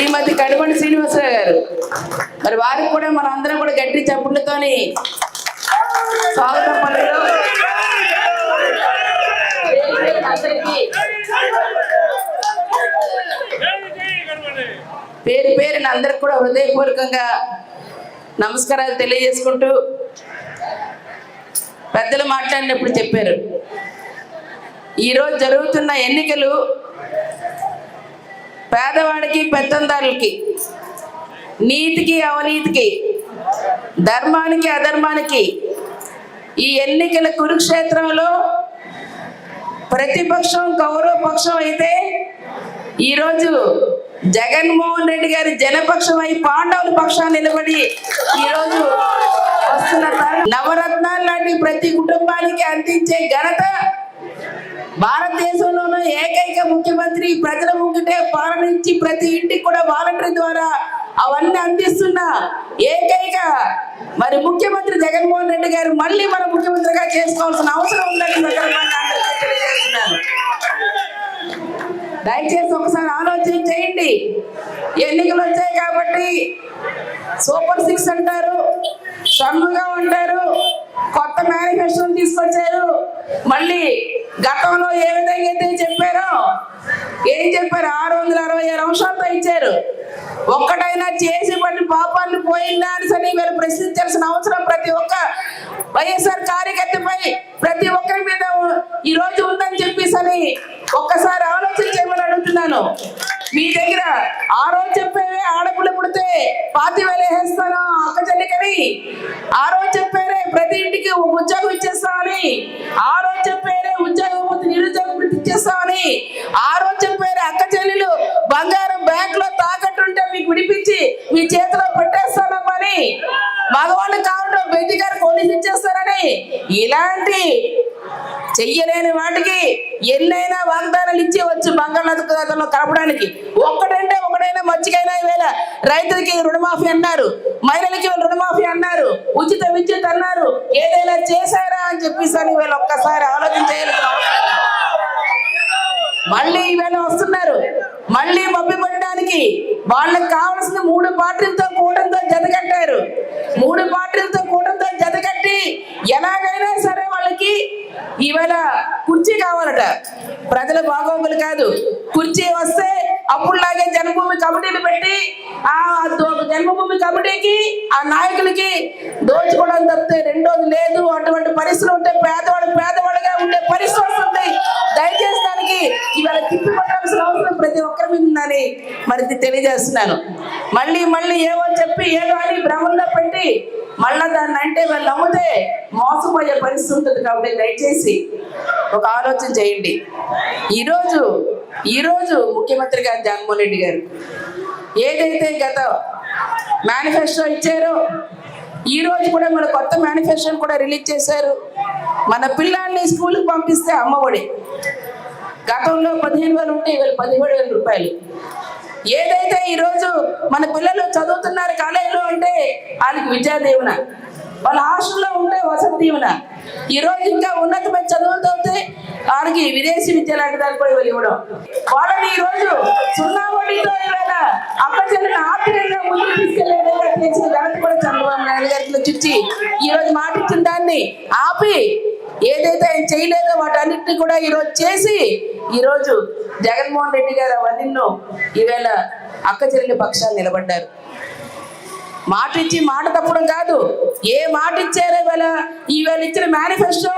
శ్రీమతి కడిపండి శ్రీనివాసరావు గారు. మరి వారికి కూడా మన అందరం కూడా గట్టి చప్పుళ్ళతోని స్వాగతం పలుకుదాం పేరు పేరున అందరికి కూడా హృదయపూర్వకంగా నమస్కారాలు తెలియజేసుకుంటూ పెద్దలు మాట్లాడినప్పుడు చెప్పారు. ఈరోజు జరుగుతున్న ఎన్నికలు పేదవాడికి పెత్తందారులకి నీతికి అవినీతికి ధర్మానికి అధర్మానికి ఈ ఎన్నికల కురుక్షేత్రంలో ప్రతిపక్షం కౌరవ పక్షం అయితే ఈరోజు జగన్మోహన్ రెడ్డి గారి జనపక్షం అయి పాండవుల పక్షాన్ని నిలబడి ఈరోజు వస్తున్న నవరత్నాలు లాంటి ప్రతి కుటుంబానికి అందించే ఘనత భారతదేశంలోనూ ఏకైక ముఖ్యమంత్రి ప్రజల ముంగిటే పాలనించి ప్రతి ఇంటికి కూడా వాలంటరీ ద్వారా అవన్నీ అందిస్తున్న ఏకైక మరి ముఖ్యమంత్రి జగన్మోహన్ రెడ్డి గారు మళ్ళీ మన ముఖ్యమంత్రిగా చేసుకోవాల్సిన అవసరం ఉందని ఈ దయచేసి ఒకసారి ఆలోచన చేయండి. ఎన్నికలు వచ్చాయి కాబట్టి సూపర్ సిక్స్ అంటారు షణ్ముగం అంటారు కొత్త మేనిఫెస్టోని తీసుకొచ్చారు. మళ్ళీ గతంలో ఏ విధంగా అయితే చెప్పారో ఏం చెప్పారు ఆరు వందల అరవై ఆరు అంశాలతో ఇచ్చారు. ఒక్కటైనా చేసి పడిన పాపాన్ని పోయిందా అని సరే వీళ్ళు ప్రశ్నించాల్సిన అవసరం ప్రతి ఒక్క వైఎస్ఆర్ కార్యకర్తపై ప్రతి ఒక్కరి మీద ఈ రోజు ఉందని చెప్పేసి అని ఒక్కసారి ఆలోచన చేయమని అడుగుతున్నాను మీ దగ్గర ఆ రోజు చెప్పేవే ఆడపిల్ల పుడితే పాతి వేలేస్తాను అక్క చెల్లికని. ఆ రోజు చెప్పారే ప్రతి ఇంటికి ఉద్యోగం ఇచ్చేస్తామని. ఆ రోజు చెప్పారే ఉద్యోగం నిరుద్యోగం ఇచ్చేస్తామని. ఆ రోజు చెప్పారే అక్క చెల్లెలు బంగారం బ్యాంక్లో తాకట్టుంటే మీకు విడిపించి మీ చేతిలో పెట్టేస్తానమ్మని. మగవాళ్ళు కావడం బెట్టి గారు పోలీసు ఇచ్చేస్తారని. ఇలాంటి చెయ్యలేని వాటికి ఎన్నైనా వాగ్దానాలు ఇచ్చేవచ్చు బంగాళాఖాతంలో కలపడానికి ఒక్కటంటే ఒకటైనా మచ్చికైనా ఈవేళ రైతులకి రుణమాఫీ అన్నారు మహిళలకి రుణమాఫీ అన్నారు ఉచిత విద్యుత్ అన్నారు ఏదైనా చేశారా అని చెప్పేసి అని వీళ్ళు ఒక్కసారి ఆలోచన మళ్ళీ ఈవేళ వస్తున్నారు. మళ్ళీ మబ్బి పడడానికి కావాల్సిన మూడు పార్టీలతో కూటమితో జతకట్టారు మూడు పార్టీలతో కూటమితో జతకట్టి ఎలాగైనా సరే వాళ్ళకి ఈవేళ కుర్చీ కావాలట ప్రజల బాగోగులు కాదు. కుర్చీ వస్తే అప్పుడులాగే జన్మభూమి కమిటీలు పెట్టి ఆ జన్మభూమి కమిటీకి ఆ నాయకులకి దోచుకోవడం తప్పితే రెండోది లేదు. అటువంటి పరిస్థితులు ఉంటే పేదవాడు పేదవాడిగా ఉండే పరిస్థితి వస్తుంది. దయచేసి దానికి ఇవాళ తిప్పి పట్టాల్సిన అవసరం ప్రతి ఒక్కరి మీద ఉందని మరి తెలియజేస్తున్నాను. మళ్ళీ మళ్ళీ ఏవో చెప్పి ఏదో అని భ్రమంలో పెట్టి మళ్ళా దాన్ని అంటే వాళ్ళు నమ్మితే మోసపోయే పరిస్థితి ఉంటుంది కాబట్టి దయచేసి ఒక ఆలోచన చేయండి. ఈరోజు ఈరోజు ముఖ్యమంత్రి గారు జగన్మోహన్ రెడ్డి గారు ఏదైతే గత మేనిఫెస్టో ఇచ్చారో ఈ రోజు కూడా మన కొత్త మేనిఫెస్టోని కూడా రిలీజ్ చేశారు. మన పిల్లల్ని స్కూల్కి పంపిస్తే అమ్మఒడి. గతంలో పదిహేను వేలు ఉంటే ఇవాళ పదిహేడు వేల రూపాయలు. ఏదైతే ఈరోజు మన పిల్లలు చదువుతున్నారు కాలేజీలో అంటే వాళ్ళకి విద్యా దీవెన. వాళ్ళ హాస్టల్లో ఉంటే వసతి దీవెన. ఈ రోజు ఇంకా ఉన్నతమైన చదువులు చదివితే వారికి విదేశీ విద్య లాంటి దానికి కూడా ఇవ్వడం వాళ్ళని ఈరోజు సున్నా వడ్డీతో ఏమైనా అక్క చెల్లెలు ఆర్థికంగా ముందుకు తీసుకెళ్ళే విధంగా చేసిన ఘనత కూడా చంద్రబాబు నాయుడు గారికి చుచ్చి ఈరోజు మాటిచ్చిన దాన్ని ఆపి ఏదైతే ఆయన చేయలేదో వాటన్నిటిని కూడా ఈరోజు చేసి ఈరోజు జగన్మోహన్ రెడ్డి గారు అవన్నీ ఈవేళ అక్క చెల్లెలి పక్షాలు నిలబడ్డారు. మాట ఇచ్చి మాట తప్పడం కాదు. ఏ మాట ఇచ్చారో ఇవాళ ఈవేళ ఇచ్చిన మేనిఫెస్టో.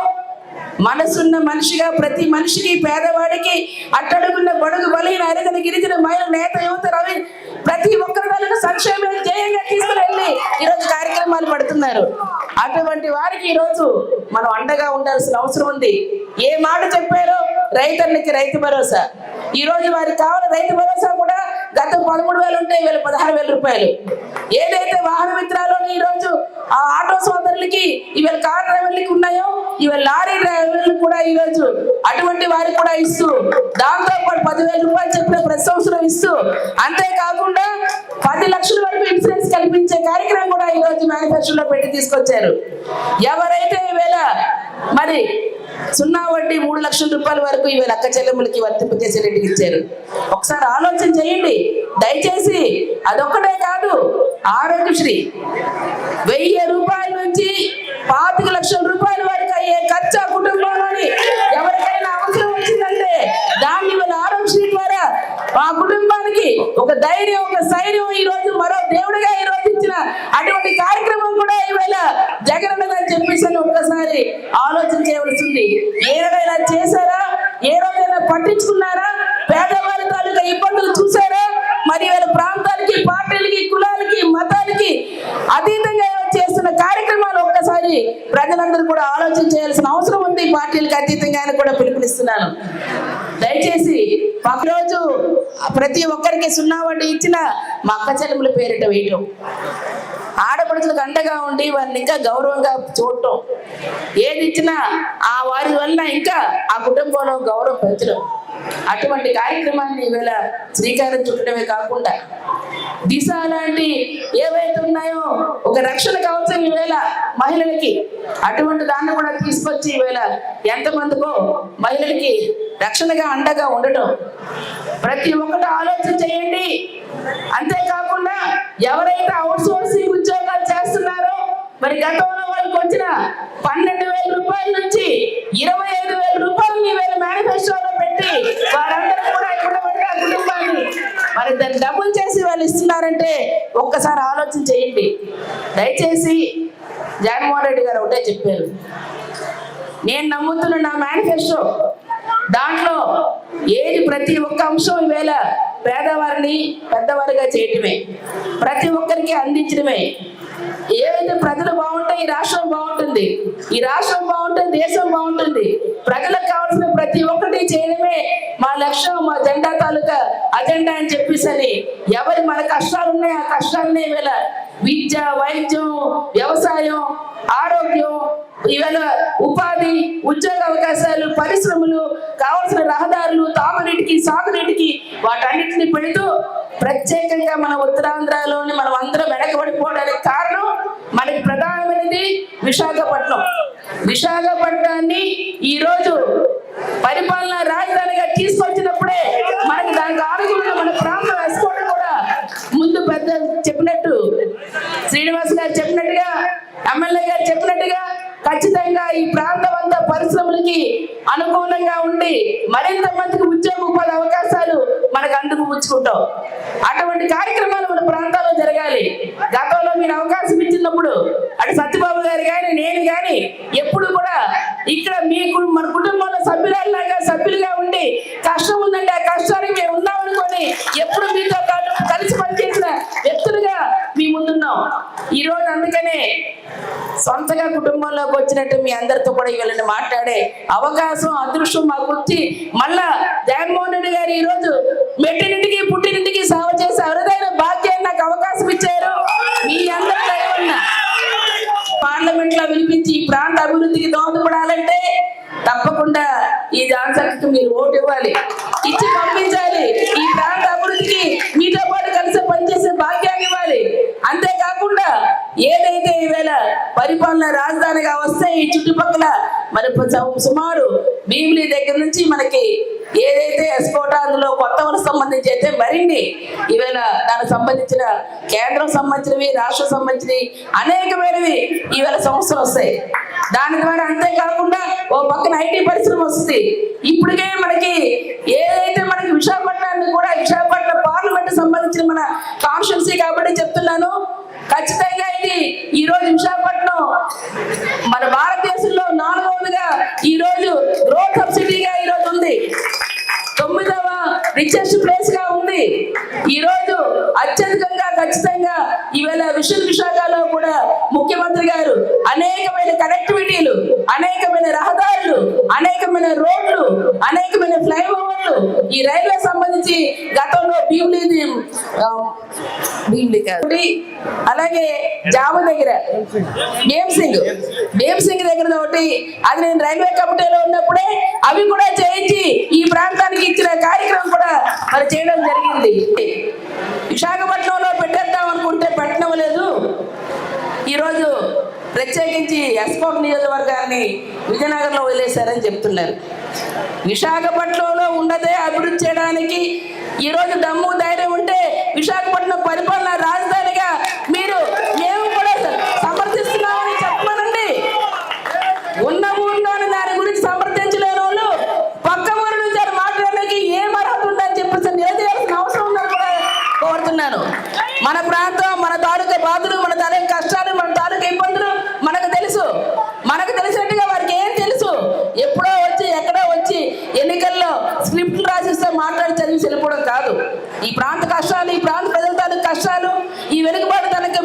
మనసున్న మనిషిగా ప్రతి మనిషికి పేదవాడికి అట్టడుగున్న బడుగు బలైన అరగని గిరిజన మహిళ నేత యువత రవి ఈరోజు పడుతున్నారు. అటువంటి వారికి ఈరోజు మనం అండగా ఉండాల్సిన అవసరం ఉంది. ఏ మాట చెప్పారో రైతులకి రైతు భరోసా. ఈ రోజు వారికి కావాలి రైతు భరోసా కూడా గత పదమూడు వేలు ఉంటే వీళ్ళు పదహారు వేల రూపాయలు. ఏదైతే వాహన మిత్రాలు ఈ రోజు ఆ ఆటో సోదరులకి ఇవాళ కార్ డ్రైవర్లకి ఉన్నాయో ఇవాళ లారీ డ్రైవర్ ఈరోజు ఈ రోజు అటువంటి వారికి కూడా ఇస్తూ దాంతో పాటు పదివేల రూపాయలు చెప్పిన ప్రతి సంవత్సరం ఇస్తూ అంతేకాకుండా పది లక్షల వరకు ఇన్సూరెన్స్ కల్పించే కార్యక్రమం కూడా ఈ రోజు మేనిఫెస్టోలో పెట్టి తీసుకొచ్చారు. ఎవరైతే ఈవేళ మరి సున్నా వడ్డీ మూడు లక్షల రూపాయల వరకు ఇవి అక్క చెల్లెములకి వర్తింపజేసే ఇచ్చారు. ఒకసారి ఆలోచన చేయండి. దయచేసి అదొక్కటే కాదు ఆరోగ్యశ్రీ. వెయ్యి రూపాయల నుంచి పాతిక లక్షల రూపాయలు వరకు అయ్యే ఖర్చు ఆ కుటుంబంలోని ఎవరికైనా అవసరం వచ్చిందంటే దాన్ని మన ఆరోగ్యశ్రీ ద్వారా ఆ కుటుంబానికి ఒక ధైర్యం ఒక ధైర్యం ఈ రోజు మరో దేవుడిగా ఈ రోజు ఇచ్చిన అటువంటి కార్యక్రమం కూడా ఈవేళ జగన్ చెప్పేసి ఒక్కసారి ఆలోచన చేయవలసింది. ఏదైనా చేశారా? ఏ రోజైనా పట్టించుకున్నారా? పేదవారి తాలూకా ఇబ్బందులు చూసారా మరి వీళ్ళ ప్రాంతానికి పార్టీలకి కులాలకి మతానికి అతీతంగా చేస్తున్న కార్యక్రమాలు ఒక్కసారి ప్రజలందరూ కూడా ఆలోచన చేయాల్సిన అవసరం ఉంది. పార్టీలకు అతీతంగా అని కూడా పిలుపునిస్తున్నాను. దయచేసి రోజు ప్రతి ఒక్కరికి సున్నా వడ్డీ ఇచ్చిన మా అక్క చెల్లెముల పేరిట వేయటం ఆడపడుచులకు అండగా ఉండి వారిని ఇంకా గౌరవంగా చూడటం. ఏది ఇచ్చినా ఆ వారి వల్ల ఇంకా ఆ కుటుంబంలో గౌరవం పెంచడం. అటువంటి కార్యక్రమాన్ని ఈవేళ శ్రీకారం చుట్టడమే కాకుండా దిశ లాంటి ఏవైతే ఉన్నాయో ఒక రక్షణ కవచం ఈవేళ మహిళలకి అటువంటి దాన్ని కూడా తీసుకొచ్చి ఈవేళ ఎంతమందికో మహిళలకి రక్షణగా అండగా ఉండటం. ప్రతి ఒక్కటి ఆలోచన చేయండి. అంతేకాకుండా ఎవరైతే అవుట్ సోర్సింగ్ ఉద్యోగాలు చేస్తున్నారో మరి గతంలో వాళ్ళకి వచ్చిన పన్నెండు వేల రూపాయల నుంచి ఇరవై ఐదు వేల రూపాయలు మీ వేల మేనిఫెస్టోలో పెట్టి వారందరూ కూడా ఇక్కడ పెట్టి ఆ కుటుంబాన్ని. మరి దాన్ని డబ్బులు చేసి వాళ్ళు ఇస్తున్నారంటే ఒక్కసారి ఆలోచన చేయండి. దయచేసి జగన్మోహన్ రెడ్డి గారు ఒకటే చెప్పారు. నేను నమ్ముతున్న నా మేనిఫెస్టో దాంట్లో ఏది ప్రతి ఒక్క అంశం ఈవేళ పేదవారిని పెద్దవారిగా చేయటమే ప్రతి ఒక్కరికి అందించడమే. ఏదైతే ప్రజలు బాగుంటే ఈ రాష్ట్రం బాగుంటుంది ఈ రాష్ట్రం బాగుంటే దేశం బాగుంటుంది ప్రజల కావాల్సిన ప్రతి ఒక్కటి చేయడమే మా లక్ష్యం మా జెండా తాలూకా అజెండా అని చెప్పేసి అని. ఎవరి మన కష్టాలు ఉన్నాయి ఆ కష్టాలనే వేళ విద్య వైద్యం వ్యవసాయం ఆరోగ్యం ఇవాళ ఉపాధి ఉద్యోగ అవకాశాలు పరిశ్రమలు కావలసిన రహదారులు తాగునీటికి సాగునీటికి వాటన్నిటిని పెడుతూ ప్రత్యేకంగా మన ఉత్తరాంధ్రలోని మనం అందరం వెనకబడిపోవడానికి కారణం మనకి ప్రధానమైనది విశాఖపట్నం. విశాఖపట్నాన్ని ఈరోజు పరిపాలన రాజధానిగా తీసుకొచ్చినప్పుడే మనకి దానికి ఆనుకూలంగా మన ప్రాంతం వేసుకోవడం కూడా ముందు పెద్ద చెప్పినట్టు. శ్రీనివాస్ గారు చెప్పినట్టుగా ఎమ్మెల్యే గారు చెప్పినట్టుగా ఖచ్చితంగా ఈ ప్రాంతం అంతా పరిశ్రమలకి అనుకూలంగా ఉండి మరింత మందికి ఉద్యోగ ఉపాధి అవకాశాలు మనకు అందుకు ఉంచుకుంటాం అటువంటి కార్యక్రమాలు మన ప్రాంతాల్లో జరగాలి. గతంలో మీరు అవకాశం ఇచ్చినప్పుడు అటు సత్యబాబు గారు కానీ నేను కానీ ఎప్పుడు కూడా ఇక్కడ మీ మన కుటుంబంలో సభ్యురాల్లాగా సభ్యులుగా ఉండి కష్టం ఉందండి ఆ కష్టానికి మేము ఉన్నామనుకొని ఎప్పుడు మీతో కలిసి పనిచేసిన వ్యక్తులుగా మీ ముందున్నాం. ఈ రోజు అందుకనే సొంతగా కుటుంబంలోకి వచ్చినట్టు మీ అందరితో కూడా వీళ్ళని మాట్లాడే అవకాశం అదృష్టం మాకు వచ్చి మళ్ళా జగన్మోహన్ రెడ్డి గారు ఈ రోజు మెట్టినింటికి పుట్టినింటికి సేవ చేసే అరుదైన భాగ్యాన్ని నాకు అవకాశం ఇచ్చారు. మీ అందరి దయ పార్లమెంట్లో వినిపించి ఈ ప్రాంత అభివృద్ధికి దోహదపడాలంటే తప్పకుండా ఈ జాన్సన్కి మీరు ఓటు ఇవ్వాలి. ఇచ్చి పంపించాలి. ఈ ప్రాంత అభివృద్ధికి మీతో పాటు కలిసి పనిచేసే భాగ్యాన్ని ఇవ్వాలి. అంతేకాకుండా ఏదైతే ఈవేళ పరిపాలన రాజధానిగా వస్తే ఈ చుట్టుపక్కల మరి సుమారు భీమిలి దగ్గర నుంచి మనకి ఏదైతే ఎస్కోటా అందులో కొత్త సంబంధించి అయితే మరిన్ని ఈవేళ దానికి సంబంధించిన కేంద్రం సంబంధించినవి రాష్ట్రం సంబంధించినవి అనేకమైనవి ఈవేళ సంస్థలు వస్తాయి. దాని ద్వారా అంతేకాకుండా ఓ పక్కన ఐటీ పరిశ్రమ వస్తుంది. ఇప్పటికే మనకి ఏదైతే మనకి విశాఖపట్నాన్ని కూడా విశాఖపట్నం పార్లమెంట్ సంబంధించిన మన కాన్స్టిట్యున్సీ కాబట్టి చెప్తున్నాను. ఖచ్చితంగా ఇది ఈ రోజు విశాఖపట్నం మన భారతదేశంలో నాలుగవదిగా ఈ రోజు రిచెస్ట్ ప్లేస్గా ఉంది. ఈ రోజు అత్యధికంగా ఖచ్చితంగా ఈవేళ విషయ విశాఖలో కూడా ముఖ్యమంత్రి గారు అనేకమైన కనెక్టివిటీలు అనేకమైన రహదారులు అనేకమైన రోడ్లు అనేకమైన ఫ్లైఓవర్లు ఈ రైల్వే సంబంధించి గతంలో భీమిలి భీమిలీ కాదు. అలాగే జామ దగ్గర భీమ్ సింగ్ భీమ్ సింగ్ దగ్గర ఒకటి అది నేను రైల్వే కమిటీలో ఉన్నప్పుడే అవి కూడా చేయించి ఈ ప్రాంతానికి మరి చేయడం జరిగింది. విశాఖపట్నంలో పెట్టేద్దాం అనుకుంటే పెట్టడం లేదు. ఈరోజు ప్రత్యేకించి ఎస్కోట్ నియోజకవర్గాన్ని విజయనగరంలో వదిలేశారని చెప్తున్నారు. విశాఖపట్నంలో ఉన్నదే అభివృద్ధి చేయడానికి ఈరోజు దమ్ము ధైర్యం ఉంటే విశాఖపట్నం పరిపాలన రాజధానిగా మీరు మేము కూడా సమర్థిస్తున్నామని చెప్పమనండి ఉన్న ఊళ్ళోని దాని గురించి సమర్థించలేని వాళ్ళు పక్క ఊరి నుంచి అది మాట్లాడడానికి ఏం అర్హత ఉందని చెప్పేసి నిలదీయాల్సిన అవసరం ఉందని కూడా కోరుతున్నాను మన ప్రాంతం మన తాలూకా బాధలు మన తాలూకా కష్టాలు మన తాలూకా ఇబ్బందులు మనకు తెలుసు మనకు తెలిసినట్టుగా వారికి ఏం తెలుసు ఎప్పుడో వచ్చి ఎక్కడో వచ్చి ఎన్నికల్లో స్క్రిప్ట్లు రాసిస్తే మాట్లాడి చదివి వెళ్ళిపోవడం కాదు. ఈ ప్రాంత కష్టాలు ఈ ప్రాంత ప్రజల తాలూకు కష్టాలు ఈ వెనుకబాటు తనకి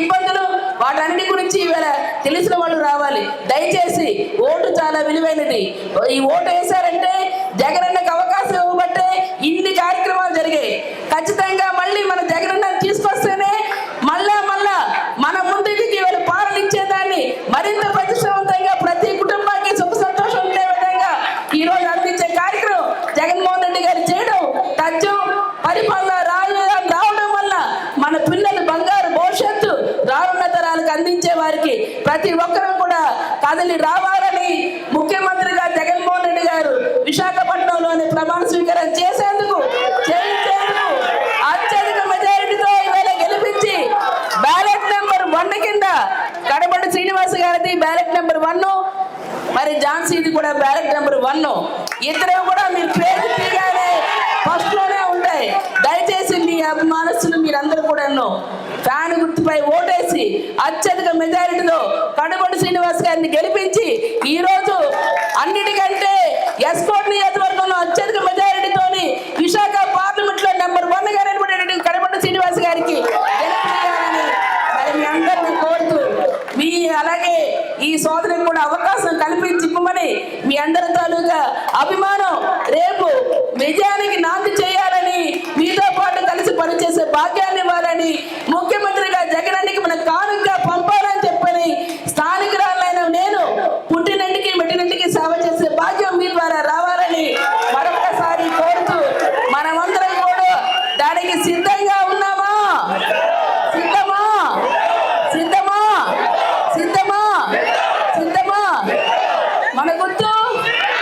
ఇబ్బందులు వాటన్నిటి గురించి ఈవేళ తెలిసిన వాళ్ళు రావాలి. దయచేసి ఓటు చాలా విలువైనది. ఈ ఓటు వేశారంటే జగనన్న అవకాశం ఇవ్వబట్టే ఇన్ని కార్యక్రమాలు జరిగాయి ఖచ్చితంగా మళ్ళీ మన జగనన్న తీసుకొస్తేనే మళ్ళా మళ్ళా మన ముందుకి ఈవేళ పాలన ఇచ్చేదాన్ని మరింత ప్రతిష్టవంతంగా ప్రతి కుటుంబానికి సుఖ సంతోషం ఉండే విధంగా ఈ రోజు అందించే కార్యక్రమం జగన్మోహన్ రెడ్డి గారు చేయడం తథ్యం పరిపాలన రాజధాని రావడం వల్ల మన పిల్లలు బంగారు భవిష్యత్తు రానున్న తరాలకు అందించే వారికి ప్రతి ఒక్కరూ కూడా కదలి రావాలని ముఖ్యమంత్రిగా జగన్మోహన్ రెడ్డి గారు విశాఖపట్నంలోని ప్రమాణ స్వీకారం చేసేందుకు చేయించేందుకు అత్యధిక మెజారిటీతో ఈవేళ గెలిపించి బ్యాలెట్ నెంబర్ వన్ కింద కడపడి శ్రీనివాస్ గారిది బ్యాలెట్ నెంబర్ వన్. మరి ఝాన్సీది కూడా బ్యాలెట్ నెంబర్ వన్. ఇద్దరు కూడా మీరు పేరు తీగానే ఫస్ట్లోనే ఉంటాయి. దయచేసి మీ అభిమానస్తులు మీరందరూ కూడా ఫ్యాన్ గుర్తుపై ఓటేసి అత్యధిక మెజారిటీతో కడబండి శ్రీనివాస్ గారిని గెలిపించి ఈ రోజు అన్నిటికంటే ఎస్కోట్ నియోజక